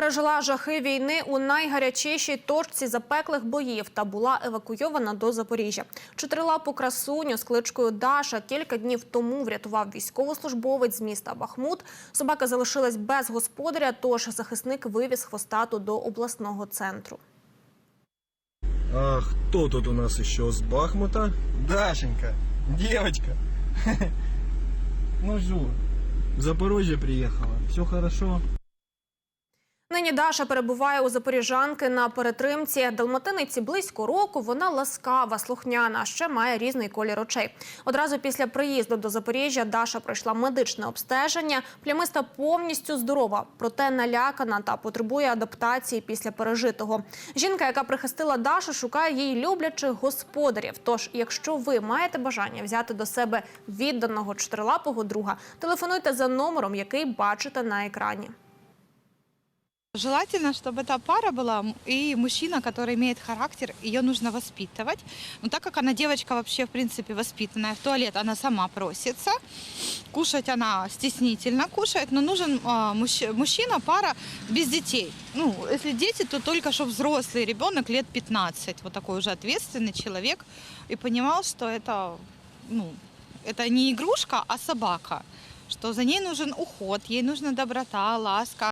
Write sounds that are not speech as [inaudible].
пережила жахи війни у найгарячішій точці запеклих боїв та була евакуйована до Запоріжжя. Чотирилапу красуню з кличкою Даша кілька днів тому врятував військовослужбовець з міста Бахмут. Собака залишилась без господаря, тож захисник вивіз хвостату до обласного центру. А кто тут у нас еще с Бахмута? Дашенька, девочка. [laughs] Ну, Жу, в Запорожье приехала. Все хорошо? Нині Даша перебуває у запоріжанки на перетримці. Далматиниці близько року. Вона ласкава, слухняна, ще має різний колір очей. Одразу після приїзду до Запоріжжя Даша пройшла медичне обстеження. Плямиста повністю здорова, проте налякана та потребує адаптації після пережитого. Жінка, яка прихистила Дашу, шукає їй люблячих господарів. Тож, якщо ви маєте бажання взяти до себе відданого чотирилапого друга, телефонуйте за номером, який бачите на екрані. Желательно, чтобы эта пара была и мужчина, который имеет характер, ее нужно воспитывать. Но так как она девочка вообще, в принципе, воспитанная, в туалет она сама просится, кушать она стеснительно кушает, но нужен мужч- мужчина, пара без детей. Ну, если дети, то только что взрослый ребенок лет 15, вот такой уже ответственный человек, и понимал, что это, ну, это не игрушка, а собака. Что за ней нужен уход, ей нужна доброта, ласка,